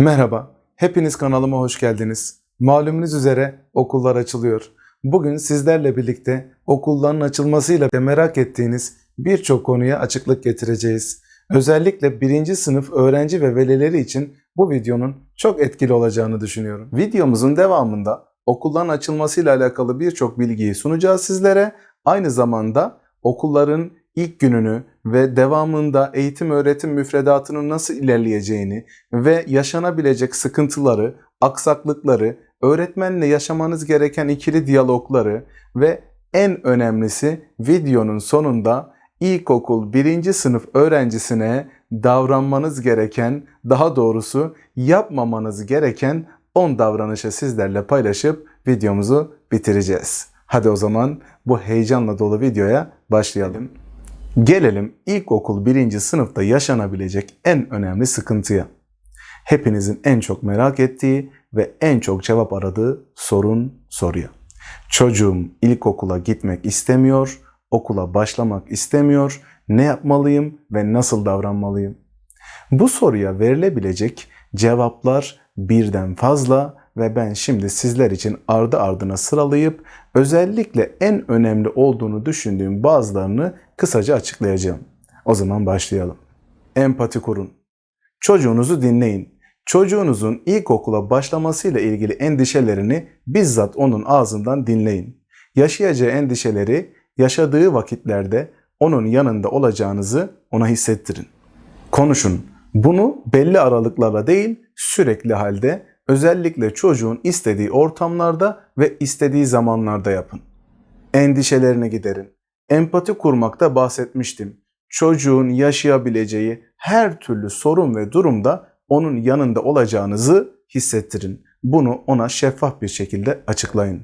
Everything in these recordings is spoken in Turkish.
Merhaba, hepiniz kanalıma hoş geldiniz. Malumunuz üzere okullar açılıyor. Bugün sizlerle birlikte okulların açılmasıyla ve merak ettiğiniz birçok konuya açıklık getireceğiz. Özellikle birinci sınıf öğrenci ve velileri için bu videonun çok etkili olacağını düşünüyorum. Videomuzun devamında okulların açılmasıyla alakalı birçok bilgiyi sunacağız sizlere. Aynı zamanda okulların ilk gününü ve devamında eğitim öğretim müfredatının nasıl ilerleyeceğini ve yaşanabilecek sıkıntıları, aksaklıkları, öğretmenle yaşamanız gereken ikili diyalogları ve en önemlisi videonun sonunda ilkokul birinci sınıf öğrencisine davranmanız gereken, daha doğrusu yapmamanız gereken 10 davranışı sizlerle paylaşıp videomuzu bitireceğiz. Hadi o zaman bu heyecanla dolu videoya başlayalım. Gelelim ilkokul birinci sınıfta yaşanabilecek en önemli sıkıntıya. Hepinizin en çok merak ettiği ve en çok cevap aradığı sorun soruya. Çocuğum ilkokula gitmek istemiyor, okula başlamak istemiyor. Ne yapmalıyım ve nasıl davranmalıyım? Bu soruya verilebilecek cevaplar birden fazla ve ben şimdi sizler için ardı ardına sıralayıp özellikle en önemli olduğunu düşündüğüm bazılarını kısaca açıklayacağım. O zaman başlayalım. Empati kurun. Çocuğunuzu dinleyin. Çocuğunuzun ilkokula başlamasıyla ilgili endişelerini bizzat onun ağzından dinleyin. Yaşayacağı endişeleri yaşadığı vakitlerde onun yanında olacağınızı ona hissettirin. Konuşun. Bunu belli aralıklarla değil, sürekli halde özellikle çocuğun istediği ortamlarda ve istediği zamanlarda yapın. Endişelerini giderin. Empati kurmakta bahsetmiştim. Çocuğun yaşayabileceği her türlü sorun ve durumda onun yanında olacağınızı hissettirin. Bunu ona şeffaf bir şekilde açıklayın.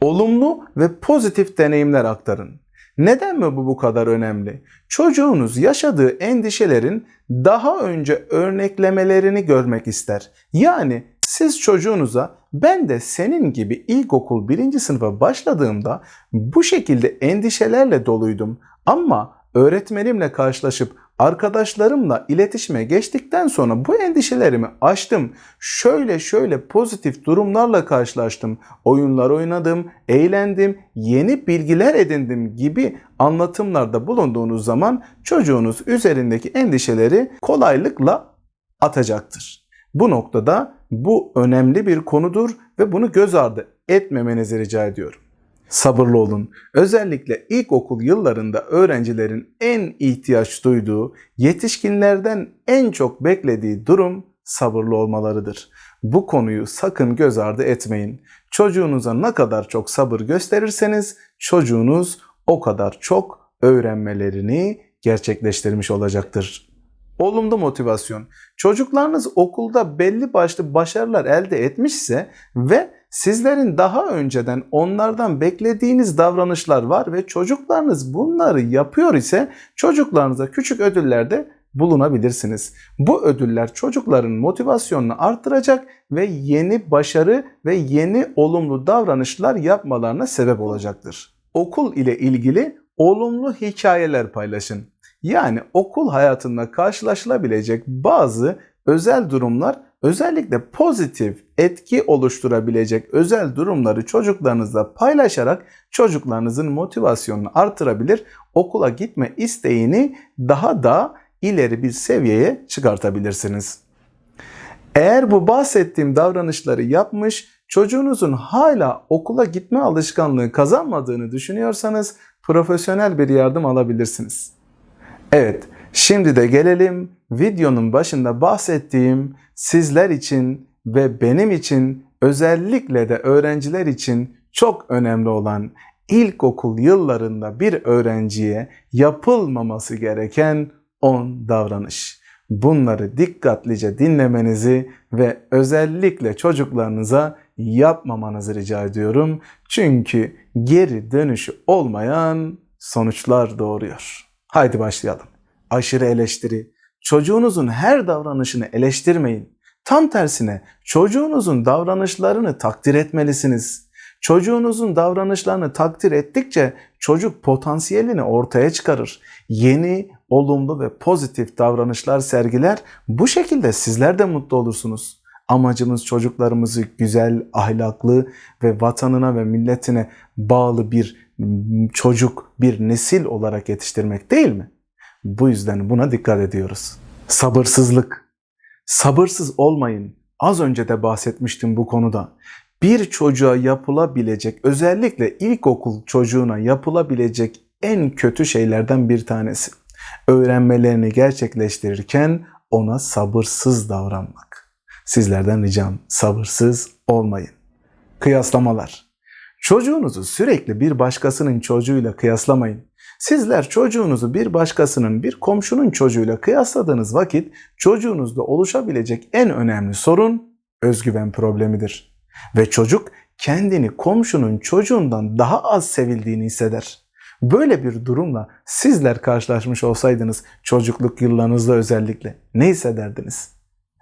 Olumlu ve pozitif deneyimler aktarın. Neden mi bu bu kadar önemli? Çocuğunuz yaşadığı endişelerin daha önce örneklemelerini görmek ister. Yani siz çocuğunuza ben de senin gibi ilkokul birinci sınıfa başladığımda bu şekilde endişelerle doluydum ama öğretmenimle karşılaşıp arkadaşlarımla iletişime geçtikten sonra bu endişelerimi aştım. Şöyle şöyle pozitif durumlarla karşılaştım. Oyunlar oynadım, eğlendim, yeni bilgiler edindim gibi anlatımlarda bulunduğunuz zaman çocuğunuz üzerindeki endişeleri kolaylıkla atacaktır. Bu noktada bu önemli bir konudur ve bunu göz ardı etmemenizi rica ediyorum. Sabırlı olun. Özellikle ilkokul yıllarında öğrencilerin en ihtiyaç duyduğu, yetişkinlerden en çok beklediği durum sabırlı olmalarıdır. Bu konuyu sakın göz ardı etmeyin. Çocuğunuza ne kadar çok sabır gösterirseniz çocuğunuz o kadar çok öğrenmelerini gerçekleştirmiş olacaktır. Olumlu motivasyon. Çocuklarınız okulda belli başlı başarılar elde etmişse ve sizlerin daha önceden onlardan beklediğiniz davranışlar var ve çocuklarınız bunları yapıyor ise çocuklarınıza küçük ödüllerde bulunabilirsiniz. Bu ödüller çocukların motivasyonunu arttıracak ve yeni başarı ve yeni olumlu davranışlar yapmalarına sebep olacaktır. Okul ile ilgili olumlu hikayeler paylaşın. Yani okul hayatında karşılaşılabilecek bazı özel durumlar özellikle pozitif etki oluşturabilecek özel durumları çocuklarınızla paylaşarak çocuklarınızın motivasyonunu artırabilir, okula gitme isteğini daha da ileri bir seviyeye çıkartabilirsiniz. Eğer bu bahsettiğim davranışları yapmış, çocuğunuzun hala okula gitme alışkanlığı kazanmadığını düşünüyorsanız profesyonel bir yardım alabilirsiniz. Evet, şimdi de gelelim videonun başında bahsettiğim sizler için ve benim için özellikle de öğrenciler için çok önemli olan ilkokul yıllarında bir öğrenciye yapılmaması gereken 10 davranış. Bunları dikkatlice dinlemenizi ve özellikle çocuklarınıza yapmamanızı rica ediyorum. Çünkü geri dönüşü olmayan sonuçlar doğuruyor. Haydi başlayalım. Aşırı eleştiri. Çocuğunuzun her davranışını eleştirmeyin. Tam tersine çocuğunuzun davranışlarını takdir etmelisiniz. Çocuğunuzun davranışlarını takdir ettikçe çocuk potansiyelini ortaya çıkarır. Yeni, olumlu ve pozitif davranışlar sergiler. Bu şekilde sizler de mutlu olursunuz. Amacımız çocuklarımızı güzel, ahlaklı ve vatanına ve milletine bağlı bir çocuk, bir nesil olarak yetiştirmek değil mi? Bu yüzden buna dikkat ediyoruz. Sabırsızlık. Sabırsız olmayın. Az önce de bahsetmiştim bu konuda. Bir çocuğa yapılabilecek, özellikle ilkokul çocuğuna yapılabilecek en kötü şeylerden bir tanesi. Öğrenmelerini gerçekleştirirken ona sabırsız davranmak. Sizlerden ricam sabırsız olmayın. Kıyaslamalar. Çocuğunuzu sürekli bir başkasının çocuğuyla kıyaslamayın. Sizler çocuğunuzu bir başkasının, bir komşunun çocuğuyla kıyasladığınız vakit çocuğunuzda oluşabilecek en önemli sorun özgüven problemidir. Ve çocuk kendini komşunun çocuğundan daha az sevildiğini hisseder. Böyle bir durumla sizler karşılaşmış olsaydınız çocukluk yıllarınızda özellikle ne hissederdiniz?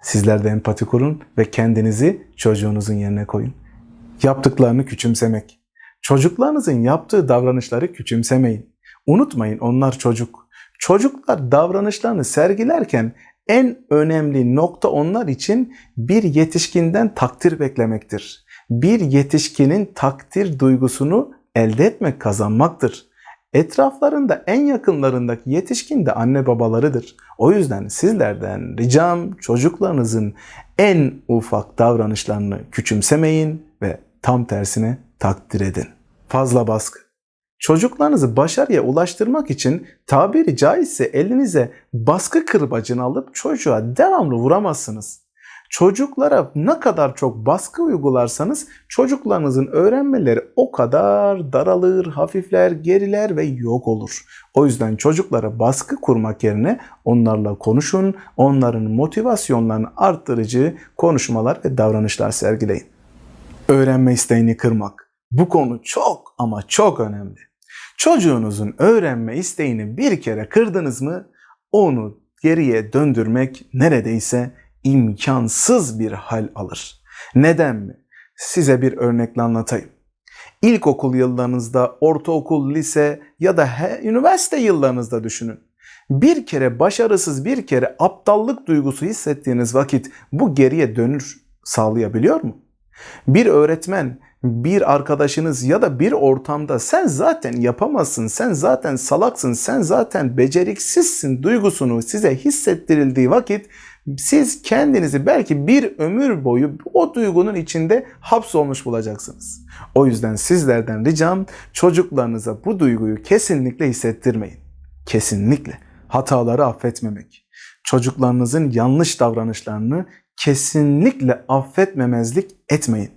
Sizler de empati kurun ve kendinizi çocuğunuzun yerine koyun. Yaptıklarını küçümsemek. Çocuklarınızın yaptığı davranışları küçümsemeyin. Unutmayın onlar çocuk. Çocuklar davranışlarını sergilerken en önemli nokta onlar için bir yetişkinden takdir beklemektir. Bir yetişkinin takdir duygusunu elde etmek, kazanmaktır. Etraflarında en yakınlarındaki yetişkin de anne babalarıdır. O yüzden sizlerden ricam çocuklarınızın en ufak davranışlarını küçümsemeyin ve tam tersine takdir edin. Fazla baskı. Çocuklarınızı başarıya ulaştırmak için tabiri caizse elinize baskı kırbacını alıp çocuğa devamlı vuramazsınız. Çocuklara ne kadar çok baskı uygularsanız çocuklarınızın öğrenmeleri o kadar daralır, hafifler, geriler ve yok olur. O yüzden çocuklara baskı kurmak yerine onlarla konuşun, onların motivasyonlarını arttırıcı konuşmalar ve davranışlar sergileyin. Öğrenme isteğini kırmak. Bu konu çok ama çok önemli. Çocuğunuzun öğrenme isteğini bir kere kırdınız mı onu geriye döndürmek neredeyse imkansız bir hal alır. Neden mi? Size bir örnekle anlatayım. İlkokul yıllarınızda, ortaokul, lise ya da he, üniversite yıllarınızda düşünün. Bir kere başarısız, bir kere aptallık duygusu hissettiğiniz vakit bu geriye dönür sağlayabiliyor mu? Bir öğretmen, bir arkadaşınız ya da bir ortamda sen zaten yapamazsın, sen zaten salaksın, sen zaten beceriksizsin duygusunu size hissettirildiği vakit siz kendinizi belki bir ömür boyu o duygunun içinde hapsolmuş bulacaksınız. O yüzden sizlerden ricam çocuklarınıza bu duyguyu kesinlikle hissettirmeyin. Kesinlikle. Hataları affetmemek. Çocuklarınızın yanlış davranışlarını kesinlikle affetmemezlik etmeyin.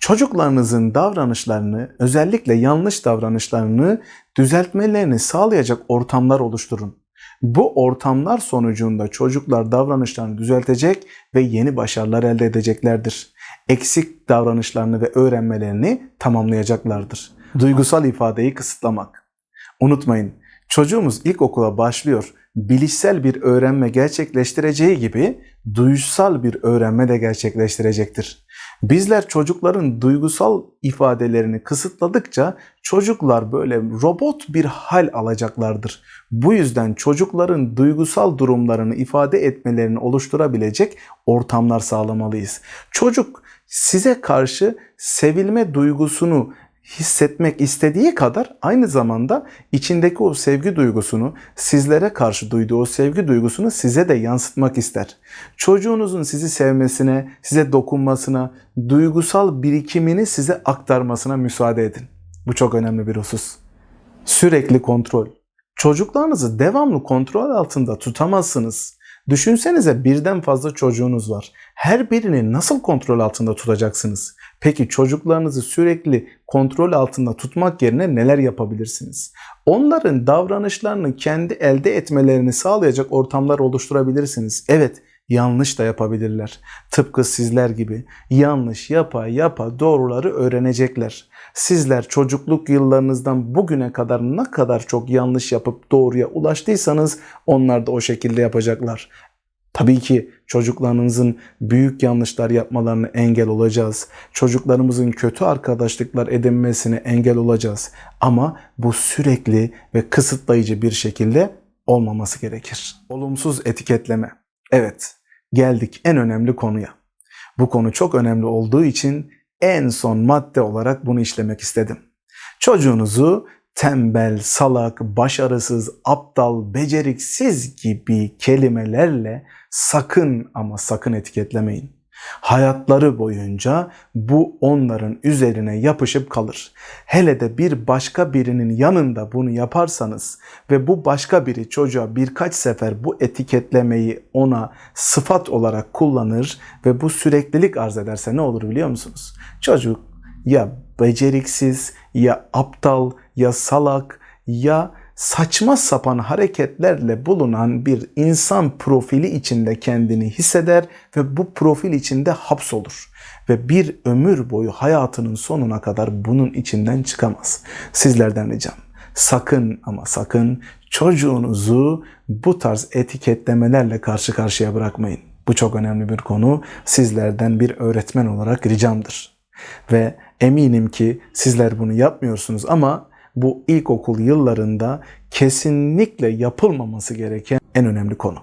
Çocuklarınızın davranışlarını, özellikle yanlış davranışlarını düzeltmelerini sağlayacak ortamlar oluşturun. Bu ortamlar sonucunda çocuklar davranışlarını düzeltecek ve yeni başarılar elde edeceklerdir. Eksik davranışlarını ve öğrenmelerini tamamlayacaklardır. Duygusal ifadeyi kısıtlamak. Unutmayın, çocuğumuz ilkokula başlıyor. Bilişsel bir öğrenme gerçekleştireceği gibi duysal bir öğrenme de gerçekleştirecektir. Bizler çocukların duygusal ifadelerini kısıtladıkça çocuklar böyle robot bir hal alacaklardır. Bu yüzden çocukların duygusal durumlarını ifade etmelerini oluşturabilecek ortamlar sağlamalıyız. Çocuk size karşı sevilme duygusunu hissetmek istediği kadar aynı zamanda içindeki o sevgi duygusunu, sizlere karşı duyduğu o sevgi duygusunu size de yansıtmak ister. Çocuğunuzun sizi sevmesine, size dokunmasına, duygusal birikimini size aktarmasına müsaade edin. Bu çok önemli bir husus. Sürekli kontrol. Çocuklarınızı devamlı kontrol altında tutamazsınız. Düşünsenize birden fazla çocuğunuz var. Her birini nasıl kontrol altında tutacaksınız? Peki çocuklarınızı sürekli kontrol altında tutmak yerine neler yapabilirsiniz? Onların davranışlarını kendi elde etmelerini sağlayacak ortamlar oluşturabilirsiniz. Evet, yanlış da yapabilirler. Tıpkı sizler gibi yanlış yapa yapa doğruları öğrenecekler. Sizler çocukluk yıllarınızdan bugüne kadar ne kadar çok yanlış yapıp doğruya ulaştıysanız onlar da o şekilde yapacaklar. Tabii ki çocuklarınızın büyük yanlışlar yapmalarını engel olacağız. Çocuklarımızın kötü arkadaşlıklar edinmesine engel olacağız. Ama bu sürekli ve kısıtlayıcı bir şekilde olmaması gerekir. Olumsuz etiketleme. Evet, geldik en önemli konuya. Bu konu çok önemli olduğu için en son madde olarak bunu işlemek istedim. Çocuğunuzu tembel, salak, başarısız, aptal, beceriksiz gibi kelimelerle sakın ama sakın etiketlemeyin. Hayatları boyunca bu onların üzerine yapışıp kalır. Hele de bir başka birinin yanında bunu yaparsanız ve bu başka biri çocuğa birkaç sefer bu etiketlemeyi ona sıfat olarak kullanır ve bu süreklilik arz ederse ne olur biliyor musunuz? Çocuk ya beceriksiz, ya aptal, ya salak, ya saçma sapan hareketlerle bulunan bir insan profili içinde kendini hisseder ve bu profil içinde hapsolur. Ve bir ömür boyu hayatının sonuna kadar bunun içinden çıkamaz. Sizlerden ricam sakın ama sakın çocuğunuzu bu tarz etiketlemelerle karşı karşıya bırakmayın. Bu çok önemli bir konu. Sizlerden bir öğretmen olarak ricamdır. Ve eminim ki sizler bunu yapmıyorsunuz ama bu ilkokul yıllarında kesinlikle yapılmaması gereken en önemli konu.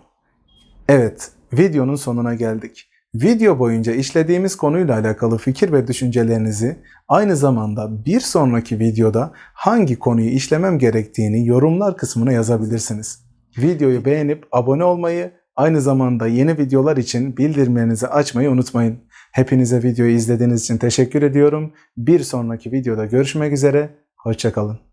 Evet, videonun sonuna geldik. Video boyunca işlediğimiz konuyla alakalı fikir ve düşüncelerinizi aynı zamanda bir sonraki videoda hangi konuyu işlemem gerektiğini yorumlar kısmına yazabilirsiniz. Videoyu beğenip abone olmayı, aynı zamanda yeni videolar için bildirimlerinizi açmayı unutmayın. Hepinize videoyu izlediğiniz için teşekkür ediyorum. Bir sonraki videoda görüşmek üzere. Hoşçakalın.